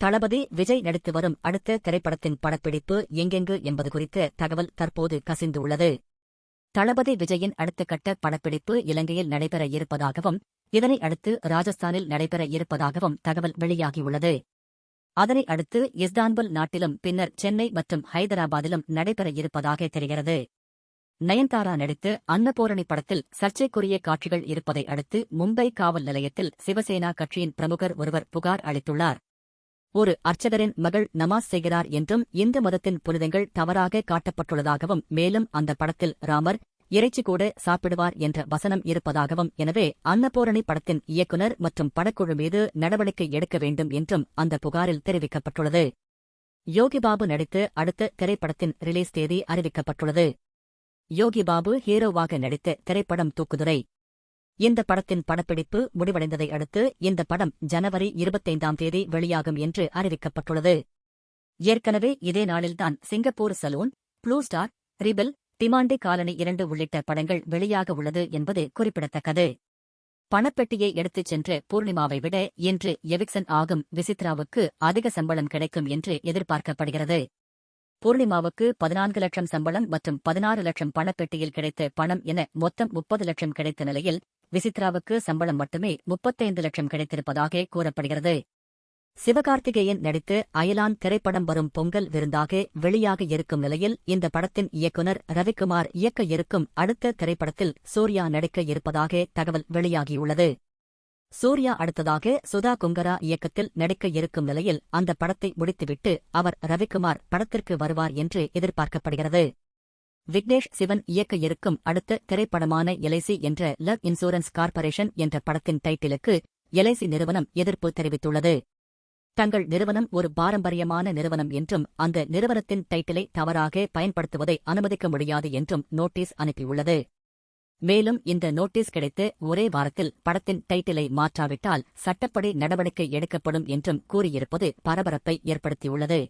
தளபதி விஜய் நடித்து வரும் அடுத்த திரைப்படத்தின் படப்பிடிப்பு எங்கெங்கு என்பது குறித்த தகவல் தற்போது கசிந்துள்ளது. தளபதி விஜயின் அடுத்த கட்ட படப்பிடிப்பு இலங்கையில் நடைபெற இருப்பதாகவும் இதனை அடுத்து ராஜஸ்தானில் நடைபெற இருப்பதாகவும் தகவல் வெளியாகியுள்ளது. அதனை அடுத்து இஸ்தான்புல் நாட்டிலும் பின்னர் சென்னை மற்றும் ஹைதராபாத்திலும் நடைபெற இருப்பதாக தெரிகிறது. நயன்தாரா நடித்து அன்னபூரணி படத்தில் சர்ச்சைக்குரிய காட்சிகள் இருப்பதை அடுத்து மும்பை காவல் நிலையத்தில் சிவசேனா கட்சியின் பிரமுகர் ஒருவர் புகார் அளித்துள்ளார். ஒரு அர்ச்சகரின் மகள் நமாஸ் செய்கிறார் என்றும் இந்து மதத்தின் புனிதங்கள் தவறாக காட்டப்பட்டுள்ளதாகவும் மேலும் அந்த படத்தில் ராமர் இறைச்சி கூட சாப்பிடுவார் என்ற வசனம் இருப்பதாகவும் எனவே அன்னபூரணி படத்தின் இயக்குனர் மற்றும் படக்குழு மீது நடவடிக்கை எடுக்க வேண்டும் என்றும் அந்த புகாரில் தெரிவிக்கப்பட்டுள்ளது. யோகிபாபு நடித்து அடுத்த திரைப்படத்தின் ரிலீஸ் தேதி அறிவிக்கப்பட்டுள்ளது. யோகிபாபு ஹீரோவாக நடித்த திரைப்படம் தூக்குதுரை இந்த படத்தின் படப்பிடிப்பு முடிவடைந்ததை அடுத்து இந்த படம் ஜனவரி இருபத்தைந்தாம் தேதி வெளியாகும் என்று அறிவிக்கப்பட்டுள்ளது. ஏற்கனவே இதே நாளில்தான் Singapore saloon blue star rebel Demonte colony இரண்டு உள்ளிட்ட படங்கள் வெளியாக உள்ளது என்பது குறிப்பிடத்தக்கது. பணப்பெட்டியை எடுத்துச் சென்ற பூர்ணிமாவை விட இன்று எவிக்சன் ஆகும் விசித்ராவுக்கு அதிக சம்பளம் கிடைக்கும் என்று எதிர்பார்க்கப்படுகிறது. பூர்ணிமாவுக்கு பதினான்கு லட்சம் சம்பளம் மற்றும் பதினாறு லட்சம் பணப்பெட்டியில் கிடைத்த பணம் என மொத்தம் முப்பது லட்சம் கிடைத்த நிலையில் விசித்ராவுக்கு சம்பளம் மட்டுமே முப்பத்தைந்து லட்சம் கிடைத்திருப்பதாக கூறப்படுகிறது. சிவகார்த்திகேயன் நடித்து அயலான் திரைப்படம் வரும் பொங்கல் விருந்தாக வெளியாக இருக்கும் நிலையில் இந்த படத்தின் இயக்குனர் ரவிக்குமார் இயக்க இருக்கும் அடுத்த திரைப்படத்தில் சூர்யா நடிக்க இருப்பதாக தகவல் வெளியாகியுள்ளது. சூர்யா அடுத்ததாக சுதா குங்கரா இயக்கத்தில் நடிக்க இருக்கும் நிலையில் அந்த படத்தை முடித்துவிட்டு அவர் ரவிக்குமார் படத்திற்கு வருவார் என்று எதிர்பார்க்கப்படுகிறது. விக்னேஷ் சிவன் இயக்க இருக்கும் அடுத்த திரைப்படமான எலைசி என்ற லவ் இன்சூரன்ஸ் கார்ப்பரேஷன் என்ற படத்தின் டைட்டிலுக்கு எலைசி நிறுவனம் எதிர்ப்பு தெரிவித்துள்ளது. தங்கள் நிறுவனம் ஒரு பாரம்பரியமான நிறுவனம் என்றும் அந்த நிறுவனத்தின் டைட்டிலை தவறாக பயன்படுத்துவதை அனுமதிக்க முடியாது என்றும் நோட்டீஸ் அனுப்பியுள்ளது. மேலும் இந்த நோட்டீஸ் கிடைத்து ஒரே வாரத்தில் படத்தின் டைட்டிலை மாற்றாவிட்டால் சட்டப்படி நடவடிக்கை எடுக்கப்படும் என்றும் கூறியிருப்பது பரபரப்பை ஏற்படுத்தியுள்ளது.